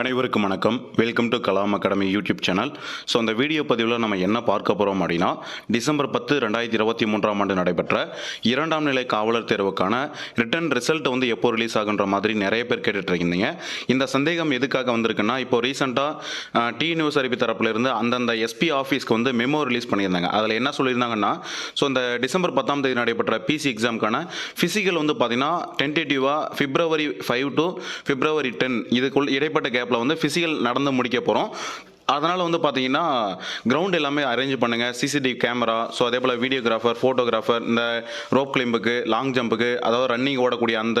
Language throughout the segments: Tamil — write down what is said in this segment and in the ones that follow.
அனைவருக்கும் வணக்கம். Welcome to Kalam academy YouTube channel so அந்த வீடியோ பதிவில் நம்ம என்ன பார்க்க போகிறோம் அப்படின்னா டிசம்பர் பத்து ரெண்டாயிரத்தி இருபத்தி மூன்றாம் ஆண்டு நடைபெற்ற இரண்டாம் நிலை காவலர் தேர்வுக்கான ரிட்டன் ரிசல்ட் வந்து எப்போ ரிலீஸ் ஆகுன்ற மாதிரி நிறைய பேர் கேட்டுட்டு இருக்கீங்க இந்த சந்தேகம் எதுக்காக வந்திருக்குன்னா இப்போ ரீசெண்டாக டி நியூஸ் அறிவி தரப்புலேருந்து அந்தந்த எஸ்பி ஆஃபீஸ்க்கு வந்து மெமோ ரிலீஸ் பண்ணியிருந்தாங்க. அதில் என்ன சொல்லியிருந்தாங்கன்னா ஸோ இந்த டிசம்பர் பத்தாம் தேதி நடைபெற்ற பிசி எக்ஸாமுக்கான ஃபிசிக்கல் வந்து பார்த்தீங்கன்னா டென்டேட்டிவாக February five to February ten இதுக்குள் இடைப்பட்ட கேப் கேப்பில் வந்து ஃபிசிக்கல் நடந்து முடிக்க போகிறோம் அதனால் வந்து பார்த்தீங்கன்னா கிரவுண்ட் எல்லாமே அரேஞ்ச் பண்ணுங்கள் சிசிடிவி கேமரா ஸோ அதே போல் வீடியோகிராஃபர் ஃபோட்டோகிராஃபர் இந்த ரோப் கிளிம்புக்கு லாங் ஜம்புக்கு அதாவது ரன்னிங் ஓடக்கூடிய அந்த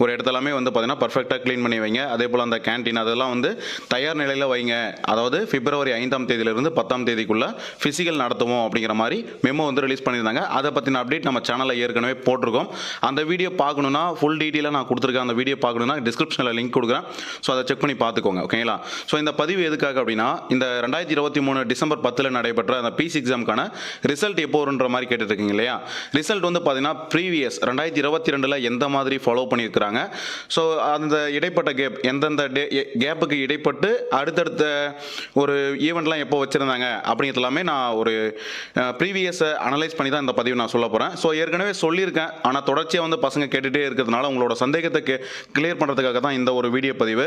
ஒரு இடத்தெல்லாமே வந்து பார்த்தீங்கன்னா பர்ஃபெக்டாக க்ளீன் பண்ணி வைங்க. அதே போல் அந்த கேண்டீன் அதெல்லாம் வந்து தயார் நிலையில் வைங்க. அதாவது பிப்ரவரி ஐந்தாம் தேதியிலிருந்து பத்தாம் தேதிக்குள்ளே ஃபிசிக்கல் நடத்துவோம் அப்படிங்கிற மாதிரி மெமோ வந்து ரிலீஸ் பண்ணியிருந்தாங்க. அதை பற்றின அப்டேட் நம்ம சேனலில் ஏற்கனவே போட்டிருக்கோம். அந்த வீடியோ பார்க்கணுன்னா ஃபுல் டீட்டெயிலாக நான் கொடுத்துருக்கேன் அந்த வீடியோ பார்க்கணுன்னா டிஸ்கிரிப்ஷனில் லிங்க் கொடுக்குறேன். ஸோ அதை செக் பண்ணி பார்த்துக்கோங்க ஓகேங்களா ஸோ இந்த பதிவு எதுக்காக அப்படின்னா இந்த ரெண்டாயிரத்தி இருபத்தி மூணு டிசம்பர் பத்தில் நடைபெற்ற அந்த பிசி எக்ஸாமுக்கான ரிசல்ட் எப்போ வருன்ற மாதிரி கேட்டுருக்கீங்க இல்லையா? ரிசல்ட் வந்து பார்த்தீங்கன்னா ப்ரீவியஸ் ரெண்டாயிரத்தி இருபத்தி ரெண்டில் எந்த மாதிரி ஃபாலோ பண்ணியிருக்கிறாங்க? ஸோ அந்த இடைப்பட்ட கேப் எந்தெந்த டே கேப்புக்கு இடைப்பட்டு அடுத்தடுத்த ஒரு ஈவெண்ட்லாம் எப்போ வச்சுருந்தாங்க அப்படிங்கிறது எல்லாமே நான் ஒரு ப்ரீவியஸை அனலைஸ் பண்ணி தான் இந்த பதிவு நான் சொல்ல போகிறேன் ஸோ ஏற்கனவே சொல்லியிருக்கேன். ஆனால் தொடர்ச்சியாக வந்து பசங்க கேட்டுகிட்டே இருக்கிறதுனால உங்களோட சந்தேகத்தை கிளியர் பண்ணுறதுக்காக தான் இந்த ஒரு வீடியோ பதிவு.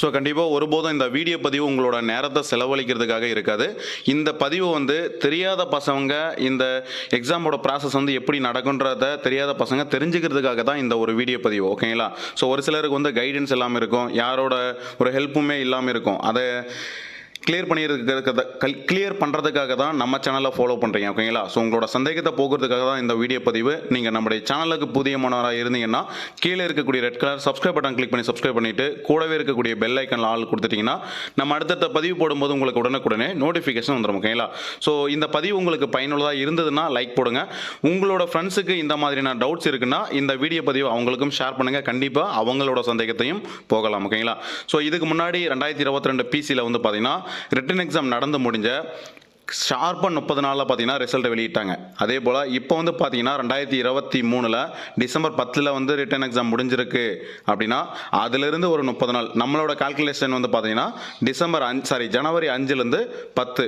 ஸோ கண்டிப்பாக ஒருபோதும் இந்த வீடியோ பதிவு உங்களோட நேரத்தை செலவழிக்கிறதுக்காக இருக்காது. இந்த பதிவு வந்து தெரியாத பசங்க இந்த எக்ஸாமோட ப்ராசஸ் வந்து எப்படி நடக்குன்றத தெரியாத பசங்க தெரிஞ்சுக்கிறதுக்காக தான் இந்த ஒரு வீடியோ பதிவு ஓகேங்களா ஸோ ஒரு சிலருக்கு வந்து கைடன்ஸ் இல்லாமல் இருக்கும். யாரோட ஒரு ஹெல்ப்புமே இல்லாமல் இருக்கும். அதை கிளியர் கல் கிளியர் பண்ணுறதுக்காக தான் நம்ம சேனலை ஃபாலோ பண்ணுறீங்க ஓகேங்களா ஸோ உங்களோட சந்தேகத்தை போக்குறதுக்காக தான் இந்த வீடியோ பதிவு. நீங்கள் நம்முடைய சேனலுக்கு புதிய மாணவராக இருந்தீங்கன்னா கீழே இருக்கக்கூடிய red colour subscribe button click பண்ணி சப்ஸ்கிரைப் பண்ணிவிட்டு கூடவே இருக்கக்கூடிய பெல் ஐக்கனில் ஆள் கொடுத்துட்டிங்கன்னா நம்ம அடுத்தடுத்த பதிவு போடும்போது உங்களுக்கு உடனுக்குடனே நோட்டிஃபிகேஷன் வந்துடும் ஓகேங்களா ஸோ இந்த பதிவு உங்களுக்கு பயனுள்ளதாக இருந்ததுன்னா லைக் போடுங்க. உங்களோட ஃப்ரெண்ட்ஸுக்கு இந்த மாதிரியான டவுட்ஸ் இருக்குன்னா இந்த வீடியோ பதிவு அவங்களுக்கும் ஷேர் பண்ணுங்கள் கண்டிப்பாக அவங்களோட சந்தேகத்தையும் போகலாம் ஓகேங்களா ஸோ இதுக்கு முன்னாடி ரெண்டாயிரத்தி இருபத்தி ரெண்டு பிசியில் வந்து பார்த்தீங்கன்னா ரிட்டன் எக்ஸாம் நடந்து முடிஞ்ச ஷார்ப்பாக முப்பது நாளில் பார்த்தீங்கன்னா ரிசல்ட்டை வெளியிட்டாங்க. அதே போல் இப்போ வந்து பார்த்தீங்கன்னா ரெண்டாயிரத்தி இருபத்தி மூணில் டிசம்பர் பத்தில் வந்து ரிட்டன் எக்ஸாம் முடிஞ்சிருக்கு அப்படின்னா அதிலிருந்து ஒரு முப்பது நாள். நம்மளோட கால்குலேஷன் வந்து பார்த்தீங்கன்னா டிசம்பர் அஞ்சு சாரி ஜனவரி அஞ்சுலேருந்து பத்து.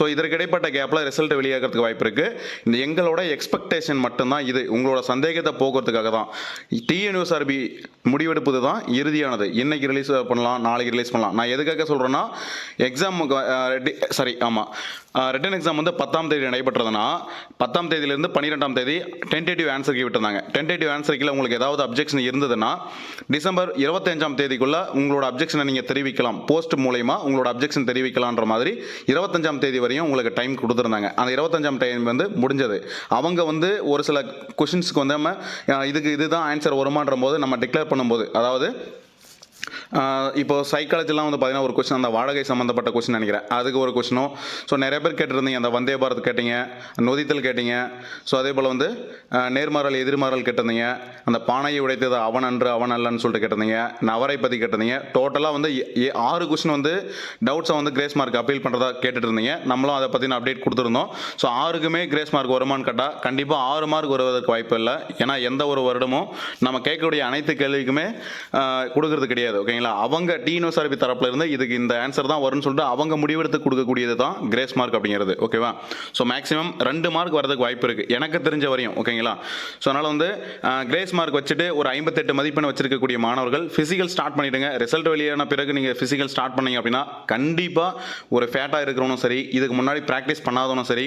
ஸோ இதற்கு இடைப்பட்ட கேப்பில் ரிசல்ட் வெளியாகிறதுக்கு வாய்ப்பு இருக்குது இந்த எங்களோட எக்ஸ்பெக்டேஷன் மட்டும்தான் இது. உங்களோட சந்தேகத்தை போக்குறதுக்காக தான். டிஎன்யூஎஸ்ஆர்பி முடிவெடுப்பது தான் இறுதியானது. இன்னைக்கு ரிலீஸ் பண்ணலாம் நாளைக்கு ரிலீஸ் பண்ணலாம். நான் எதுக்காக சொல்கிறேன்னா எக்ஸாமுக்கு சாரி ஆமாம் ரிட்டன் எக்ஸாம் வந்து பத்தாம் தேதி நடைபெற்றதுன்னா பத்தாம் தேதியிலேருந்து பன்னிரெண்டாம் தேதி டென்டேட்டிவ் ஆன்சருக்கு விட்டுருந்தாங்க. டென்டேட்டிவ் ஆன்சருக்கு உங்களுக்கு ஏதாவது அப்ஜெக்ஷன் இருந்ததுன்னா டிசம்பர் இருபத்தஞ்சாம் தேதிக்குள்ளே உங்களோட அப்ஜெக்ஷனை நீங்கள் தெரிவிக்கலாம். போஸ்ட் மூலயமா உங்களோட அப்ஜெக்ஷன் தெரிவிக்கலான்ற மாதிரி இருபத்தஞ்சாம் தேதி வரையும் உங்களுக்கு டைம் கொடுத்துருந்தாங்க. அந்த இருபத்தஞ்சாம் டைம் வந்து முடிஞ்சது. அவங்க வந்து ஒரு சில கொஷின்ஸுக்கு வந்து நம்ம இதுக்கு இதுதான் ஆன்சர் வருமான்ற போது நம்ம டிக்ளேர் பண்ணும்போது அதாவது இப்போ சைக்காலஜிலாம் வந்து பார்த்தீங்கன்னா ஒரு கொஸ்டின் அந்த வாடகை சம்மந்தப்பட்ட கொஸ்டின் நினைக்கிறேன். அதுக்கு ஒரு கொஸ்டினும் ஸோ நிறைய பேர் கேட்டிருந்தீங்க அந்த வந்தே பாரத் கேட்டீங்க நொதித்தல் கேட்டீங்க. ஸோ அதே போல் வந்து நேர்மாறல் எதிர்மாறல் கேட்டிருந்தீங்க. அந்த பானையை உடைத்தது அவன் அன்று அவன் அல்லன்னு சொல்லிட்டு கேட்டிருந்தீங்க. நவரை பற்றி கேட்டிருந்தீங்க. டோட்டலாக வந்து ஆறு கொஸ்டின் வந்து டவுட்ஸை வந்து கிரேஸ் மார்க் அப்பீல் பண்ணுறதா கேட்டுட்டு இருந்தீங்க நம்மளும் அதை பற்றின அப்டேட் கொடுத்துருந்தோம். ஸோ ஆறுக்குமே கிரேஸ் மார்க் வருமான்னு கேட்டால் கண்டிப்பாக ஆறு மார்க் வருவதற்கு வாய்ப்பு இல்லை. ஏன்னா எந்த ஒரு வருடமும் நம்ம கேட்கக்கூடிய அனைத்து கேள்விக்குமே கொடுக்கறது கிடையாது. ஓகேங்களா அவங்க டிஎன்எஸ்ஆர்பி தரப்புல இருந்து இதுக்கு இந்த ஆன்சர் தான் வரும்னு சொல்லிட்டு அவங்க முடிவெடுத்து கொடுக்கக்கூடியது தான் கிரேஸ் மார்க் அப்படிங்கிறது. ஓகேவா? ஸோ மேக்ஸிமம் ரெண்டு மார்க் வரதுக்கு வாய்ப்பு இருக்குது எனக்கு தெரிஞ்ச வரையும் ஓகேங்களா? ஸோ அதனால் வந்து கிரேஸ் மார்க் வச்சுட்டு ஒரு ஐம்பத்தெட்டு மதிப்பெண் வச்சிருக்கக்கூடிய மாணவர்கள் ஃபிசிக்கல் ஸ்டார்ட் பண்ணிடுங்க. ரிசல்ட் வெளியான பிறகு நீங்கள் ஃபிசிக்கல் ஸ்டார்ட் பண்ணீங்க அப்படின்னா கண்டிப்பாக ஒரு ஃபேட்டாக இருக்கிறவனும் சரி இதுக்கு முன்னாடி ப்ராக்டிஸ் பண்ணாதவனும் சரி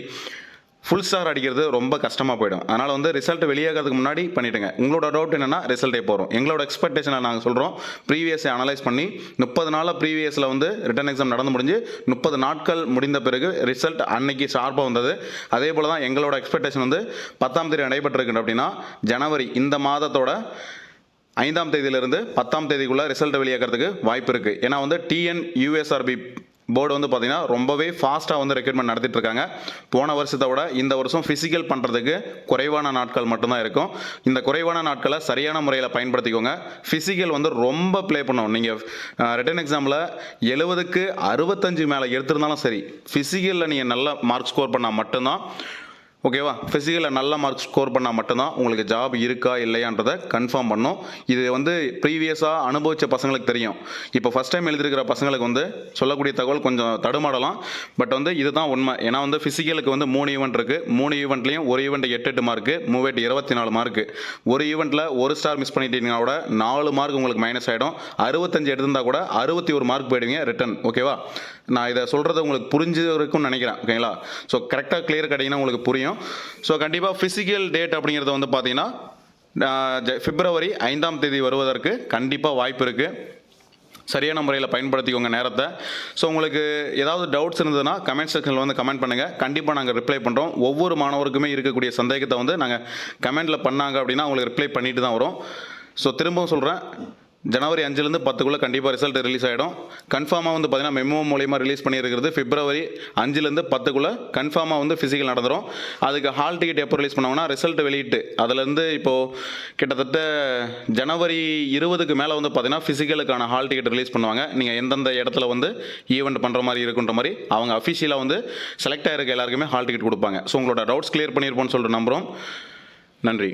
ஃபுல் ஸ்டார் அடிக்கிறது ரொம்ப கஷ்டமாக போயிடும். அதனால் வந்து ரிசல்ட் வெளியாகிறதுக்கு முன்னாடி பண்ணிவிடுங்க உங்களோட டவுட் என்னென்னா ரிசல்ட்டே போகிறோம் எங்களோட எக்ஸ்பெக்டேஷனை நாங்கள் சொல்கிறோம் ப்ரீவியஸை அனலைஸ் பண்ணி முப்பது நாளில் ப்ரீவியஸில் வந்து ரிட்டன் எக்ஸாம் நடந்து முடிஞ்சு முப்பது நாட்கள் முடிந்த பிறகு ரிசல்ட் அன்னைக்கு ஷார்ப்பாக வந்தது. அதே போல் தான் எங்களோட எக்ஸ்பெக்டேஷன் வந்து பத்தாம் தேதி நடைபெற்றிருக்கு அப்படின்னா ஜனவரி இந்த மாதத்தோட ஐந்தாம் தேதியிலிருந்து பத்தாம் தேதிக்குள்ளே ரிசல்ட் வெளியாகிறதுக்கு வாய்ப்பு இருக்குது ஏன்னா வந்து டிஎன் யூஎஸ்ஆர்பி போர்டு வந்து பார்த்தீங்கன்னா ரொம்பவே ஃபாஸ்ட்டாக வந்து ரெக்ரூட்மெண்ட் நடத்திட்டு இருக்காங்க போன வருஷத்தை விட இந்த வருஷம் ஃபிசிக்கல் பண்ணுறதுக்கு குறைவான நாட்கள் மட்டும்தான் இருக்கும். இந்த குறைவான நாட்களை சரியான முறையில் பயன்படுத்திக்கோங்க. ஃபிசிக்கல் வந்து ரொம்ப ப்ளே பண்ணணும் நீங்கள் ரிட்டன் எக்ஸாமில் எழுபதுக்கு அறுபத்தஞ்சு மேலே எடுத்திருந்தாலும் சரி ஃபிசிக்கலில் நீங்கள் நல்ல மார்க் ஸ்கோர் பண்ணால் மட்டும்தான் ஓகேவா? ஃபிசிக்கலில் நல்ல மார்க் ஸ்கோர் பண்ணால் மட்டும்தான் உங்களுக்கு ஜாப் இருக்கா இல்லையான்றதை கன்ஃபார்ம் பண்ணும். இது வந்து ப்ரீவியஸாக அனுபவித்த பசங்களுக்கு தெரியும். இப்போ ஃபஸ்ட் டைம் எழுதிருக்கிற பசங்களுக்கு வந்து சொல்லக்கூடிய தகவல் கொஞ்சம் தடுமாடலாம் பட் வந்து இதுதான் உண்மை. ஏன்னா வந்து ஃபிசிக்கலுக்கு வந்து மூணு ஈவெண்ட் இருக்குது மூணு ஈவெண்ட்லேயும் ஒரு ஈவெண்ட் எட்டு எட்டு மார்க்கு மூவேட் இருபத்தி நாலு மார்க்கு ஒரு ஈவெண்ட்டில் ஒரு ஸ்டார் மிஸ் பண்ணிட்டீங்கன்னா கூட நாலு மார்க் உங்களுக்கு மைனஸ் ஆகிடும் அறுபத்தஞ்சு எடுத்திருந்தா கூட அறுபத்தி ஒரு மார்க் போயிடுவீங்க ரிட்டன் ஓகேவா? நான் இதை சொல்கிறது உங்களுக்கு புரிஞ்சிருக்கும்னு நினைக்கிறேன். ஓகேங்களா? ஸோ கரெக்டாக கிளியர் கிடைங்கன்னா உங்களுக்கு புரியும். ஸோ கண்டிப்பாக ஃபிசிக்கல் டேட் அப்படிங்கிறது வந்து பார்த்தீங்கன்னா பிப்ரவரி ஐந்தாம் தேதி வருவதற்கு கண்டிப்பாக வாய்ப்பு இருக்குது சரியான முறையில் பயன்படுத்திக்கோங்க நேரத்தை. ஸோ உங்களுக்கு ஏதாவது டவுட்ஸ் இருந்ததுன்னா கமெண்ட் செக்ஷனில் வந்து கமெண்ட் பண்ணுங்கள் கண்டிப்பாக நாங்கள் ரிப்ளை பண்ணுறோம் ஒவ்வொரு மாணவருக்குமே இருக்கக்கூடிய சந்தேகத்தை வந்து நாங்கள் கமெண்ட்டில் பண்ணாங்க அப்படின்னா உங்களுக்கு ரிப்ளை பண்ணிட்டு தான் வரும். ஸோ திரும்பவும் சொல்கிறேன் ஜனவரி அஞ்சுலேருந்து பத்துக்குள்ளே கண்டிப்பாக ரிசல்ட் ரிலீஸ் ஆகிடும் கன்ஃபார்மாக வந்து பார்த்தீங்கன்னா மெமோ மூலியமாக ரிலீஸ் பண்ணியிருக்கிறது பிப்ரவரி அஞ்சுலேருந்து பத்துக்குள்ளே கன்ஃபார்மாக வந்து ஃபிசிக்கல் நடந்துடும் அதுக்கு ஹால் டிக்கெட் எப்போ ரிலீஸ் பண்ணுவாங்கன்னா ரிசல்ட் வெளியிட்டு. அதுலேருந்து இப்போது கிட்டத்தட்ட ஜனவரி இருபதுக்கு மேலே வந்து பார்த்தீங்கன்னா ஃபிசிக்கலுக்கான ஹால் டிக்கெட் ரிலீஸ் பண்ணுவாங்க. நீங்கள் எந்தெந்த இடத்துல வந்து ஈவெண்ட் பண்ணுற மாதிரி இருக்குன்ற மாதிரி அவங்க அஃபிஷியலாக வந்து செலக்ட் ஆகிருக்க எல்லாருக்குமே ஹால் டிக்கெட் கொடுப்பாங்க. ஸோ உங்களோட டவுட்ஸ் கிளியர் பண்ணியிருப்போம்னு சொல்லிட்டு நம்புகிறோம் நன்றி.